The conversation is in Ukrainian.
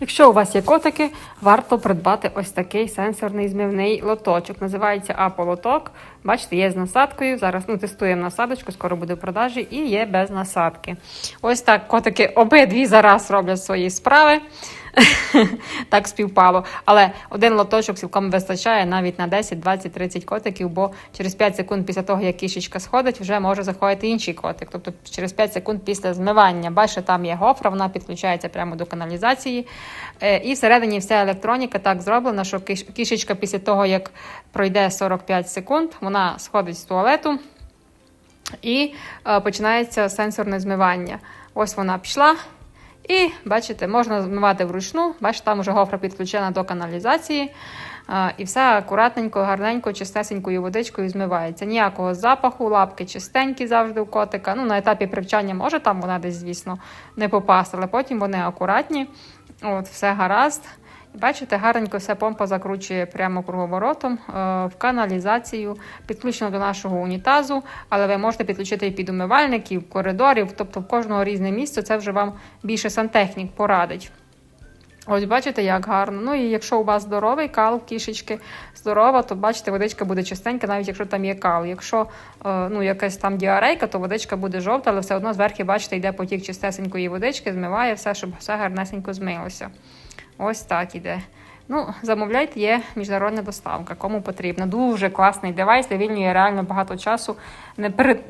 Якщо у вас є котики, варто придбати ось такий сенсорний змівний лоточок. Називається Аполоток. Бачите, є з насадкою. Зараз ну, тестуємо насадочку, скоро буде в продажі, і є без насадки. Ось так котики обидві зараз роблять свої справи. Так співпало. Але один лоточок цілком вистачає навіть на 10, 20, 30 котиків, бо через 5 секунд після того, як кішечка сходить, вже може заходити інший котик. Тобто через 5 секунд після змивання. Бачите, там є гофра, вона підключається прямо до каналізації. Е, І всередині вся електроніка так зроблена, що кішечка після того, як пройде 45 секунд, вона сходить з туалету і е, починається сенсорне змивання. Ось вона пішла. І бачите, можна змивати вручну. Бачите, там вже гофра підключена до каналізації. І все акуратненько, гарненько, чистесенькою водичкою змивається. Ніякого запаху, лапки чистенькі завжди у котика. Ну, на етапі привчання може там вона десь, звісно, не попасти, але потім вони акуратні. От, все гаразд. Бачите, гарненько вся помпа закручує прямо круговоротом е, в каналізацію, підключено до нашого унітазу, але ви можете підключити і під умивальників, коридорів, тобто в кожного різне місце, це вже вам більше сантехнік порадить. Ось бачите, як гарно. Ну і якщо у вас здоровий кал, кішечки здорова, то бачите, водичка буде чистенька, навіть якщо там є кал. Якщо е, ну, якась там діарейка, то водичка буде жовта, але все одно зверху, бачите, йде потік чистесенької водички, змиває все, щоб все гарнесенько змилося. Ось так іде. Ну, замовляйте, є міжнародна доставка, кому потрібно. Дуже класний девайс, де вільнює реально багато часу. Не перед